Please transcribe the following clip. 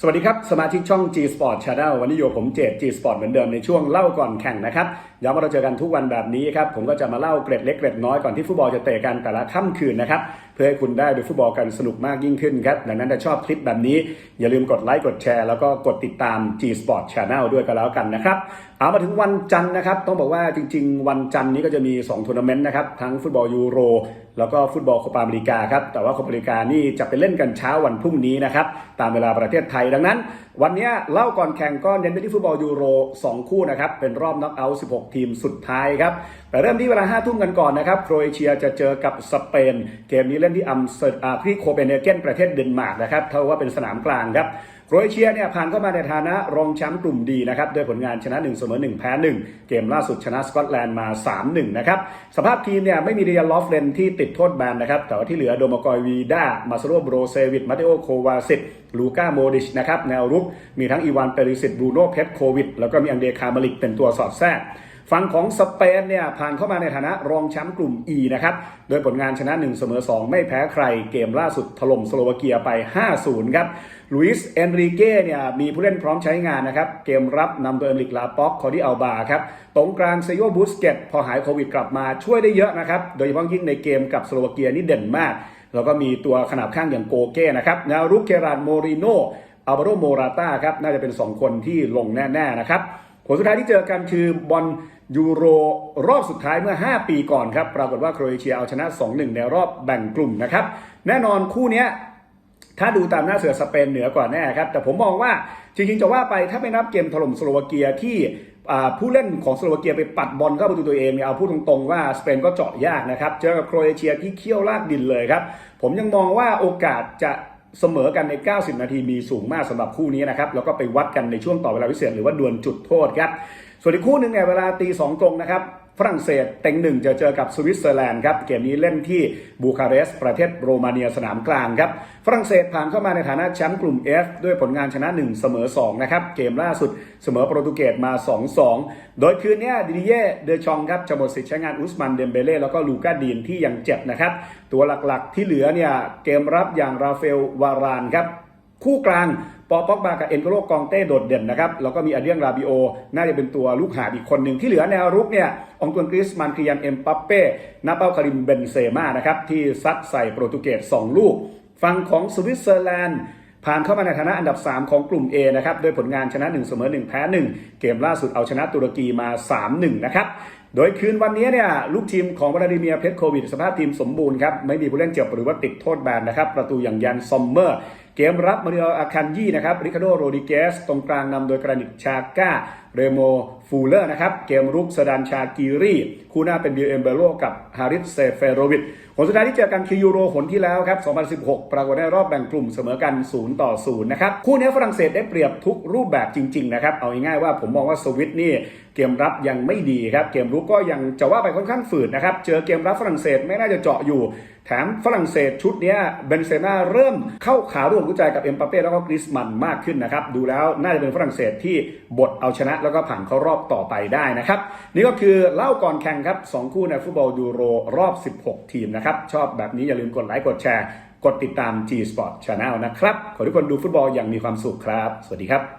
สวัสดีครับ สมาชิกช่อง G Sport Channel วันนี้อยู่ผมเจด G Sport เหมือนเดิมในช่วงเล่าก่อนแข่งนะครับย้ำว่าเราเจอกันทุกวันแบบนี้ครับ ผมก็จะมาเล่าเกร็ดเล็กเกร็ดน้อยก่อนที่ฟุตบอลจะเตะกันแต่ละค่ำคืนนะครับเพื่อให้คุณได้ดูฟุตบอลกันสนุกมากยิ่งขึ้นครับ ดังนั้นถ้าชอบคลิปแบบนี้ อย่าลืมกดไลค์กดแชร์ แล้วก็กดติดตาม G Sport Channel ด้วยกันแล้วกันนะครับ เอามาถึงวันจันทร์นะครับ ต้องบอกว่าจริง ๆ วันจันทร์นี้ก็จะมี2ทัวร์นาเมนต์นะครับทั้งฟุตบอลยูโรแล้วก็ฟุตบอลโคปาอเมริกาครับแต่ว่าโคปาอเมริกานี่จะไปเล่นกันเช้าวันพรุ่งนี้นะครับตามเวลาประเทศไทยดังนั้น วันนี้เล่าก่อนแข่งก็เน้นไปที่ฟุตบอลยูโร 2 คู่นะครับเป็นรอบน็อกเอาท์16 ทีมสุดท้ายครับแต่เริ่มที่เวลา5ทุ่มกันก่อนนะครับโครเอเชียจะเจอกับสเปนเกมนี้เล่นที่อัมสเตอร์ที่โคเปนเฮเกนประเทศเดนมาร์กนะครับเท่าว่าเป็นสนามกลางครับโครเอเชียเนี่ยผ่านเข้ามาในฐานะรองแชมป์กลุ่มดีนะครับด้วยผลงานชนะ1เสมอ1 แพ้ 1 เกมล่าสุดชนะสกอตแลนด์มา 3-1 นะครับ สภาพทีมเนี่ยไม่มีเรียลอฟเลนที่ติดโทษแบนนะครับ แต่ว่าที่เหลือโดมากอยวีด้ามาซโรโบรเซวิตมาเตโอโควาซิตลูก้าโมดิชนะครับแนวรุกมีทั้งอีวานเปริสิตบรูโน่เพปโควิดแล้วก็มีอังเดคามาลิกเป็นตัวสอดแทรก ฝั่งของสเปนเนี่ยผ่านเข้ามาในฐานะรองแชมป์กลุ่ม E นะครับโดยผลงานชนะ 1 เสมอ 2 ไม่แพ้ใคร เกมล่าสุดถล่มสโลวาเกียไป 5-0 ครับลุยส์เอนริเก้เนี่ยมีผู้เล่นพร้อมใช้งานนะครับ เกมรับนำโดยเอมริกลาป็อกคอร์ดิอัลบาครับตรงกลางเซโยบูสเกตพอหายโควิดกลับมาช่วยได้เยอะนะครับ โดยเฉพาะยิ่งในเกมกับสโลวาเกียนี่เด่นมาก แล้วก็มีตัวขนาบข้างอย่างโกเก้นะครับแนวรุกเกรานโมริโนอัลบาโรโมราต้าครับน่าจะเป็น 2 คนที่ลงแน่ ๆ นะครับผลสุดท้ายที่เจอกันคือบอล ยูโรรอบสุดท้ายเมื่อ 5 ปีก่อนครับ ปรากฏว่าโครเอเชียเอาชนะ 2-1 ในรอบแบ่งกลุ่มนะครับ แน่นอนคู่นี้ถ้าดูตามหน้าเสือสเปนเหนือกว่าแน่ครับ แต่ผมมองว่าจริงๆจะว่าไปถ้าไม่นับเกมถล่มสโลวาเกียที่ผู้เล่นของสโลวาเกียไปปัดบอลเข้าประตูตัวเองเนี่ยเอาพูดตรงๆว่าสเปนก็เจาะยากนะครับ เจอกับโครเอเชียที่เคี่ยวลากดินเลยครับ ผมยังมองว่าโอกาสจะเสมอกันใน 90 นาทีมีสูงมากสำหรับคู่นี้นะครับ แล้วก็ไปวัดกันในช่วงต่อเวลาพิเศษหรือว่าดวลจุดโทษครับ ส่วนอีกคู่หนึ่งเนี่ยเวลาตีสองตรงนะครับฝรั่งเศสเต็งหนึ่งจะเจอกับสวิตเซอร์แลนด์ครับเกมนี้เล่นที่บูคาเรสต์ประเทศโรมาเนียสนามกลางครับฝรั่งเศสผ่านเข้ามาในฐานะแชมป์กลุ่ม F ด้วยผลงานชนะ 1 เสมอ 2 นะครับ เกมล่าสุดเสมอโปรตุเกสมา 2-2 โดยคืนนี้ดิเย่เดชองครับจะหมดสิทธิ์ใช้งานอุสมันเดมเบเล่แล้วก็ลูก้าดีนที่ยังเจ็บนะครับ ตัวหลักๆที่เหลือเนี่ยเกมรับอย่างราเฟลวารานครับ คู่กลางปอป็อกบากับเอ็นโกโลกองเต้โดดเด่นนะครับแล้วก็มีอาเดียงราบิโอ น่าจะเป็นตัวลูกหาอีกคนหนึ่งที่เหลือแนวรุกเนี่ยองตวนกริสมันคริยันเอ็มปัปเป้นาเป้าคาริมเบนเซม่านะครับที่ซัดใส่โปรตุเกส2 ลูก ฝั่งของสวิตเซอร์แลนด์ผ่านเข้ามาในฐานะอันดับ 3 ของกลุ่ม A นะครับโดยผลงานชนะ 1 เสมอ 1 แพ้ 1 เกมล่าสุดเอาชนะตุรกีมา 3-1 นะครับ โดยคืนวันนี้เนี่ยลูกทีมของวลาดิเมียเพชรโควิด สภาพทีมสมบูรณ์ครับ ไม่มีผู้เล่นเจ็บหรือว่าติดโทษแบนนะครับ ประตูอย่างยันซอมเมอร์ เกมรับมาริโออาคันยี่นะครับริคาโดโรดิเกสตรงกลางนำโดยกรานิตชาก้า เรโมฟูเลอร์นะครับ เกมรุกสดานชากีรีคู่หน้าเป็นบิลเอมเบโลกับฮาริสเซเฟโรวิชผลสุดท้ายที่เจอกันคือยูโรหนที่แล้วครับ 2016 ปรากฏในรอบแบ่งกลุ่มเสมอกัน 0 ต่อ 0 นะครับ คู่นี้ฝรั่งเศสได้เปรียบทุกรูปแบบจริง ๆ นะครับ เอาง่ายๆว่าผมมองว่าสวิตนี่เกมรับยังไม่ดีครับ เกมรุกก็ยังจะว่าไปค่อนข้างฝืดนะครับ เจอเกมรับฝรั่งเศสไม่น่าจะเจาะอยู่ แถมฝรั่งเศสชุดนี้เบนเซม่าเริ่มเข้าขาร่วมรู้ใจกับเอ็มปาเป้แล้วก็กริสมันมากขึ้นนะครับ ดูแล้วน่าจะเป็นฝรั่งเศสที่บทเอาชนะแล้วก็ผ่านเข้ารอบต่อไปได้นะครับ นี่ก็คือเล่าก่อนแข่งครับ2คู่ในฟุตบอลยูโรรอบ 16 ทีมนะครับชอบแบบนี้อย่าลืมกดไลค์กดแชร์ กดติดตาม G Sport Channel นะครับ ขอทุกคนดูฟุตบอลอย่างมีความสุขครับ สวัสดีครับ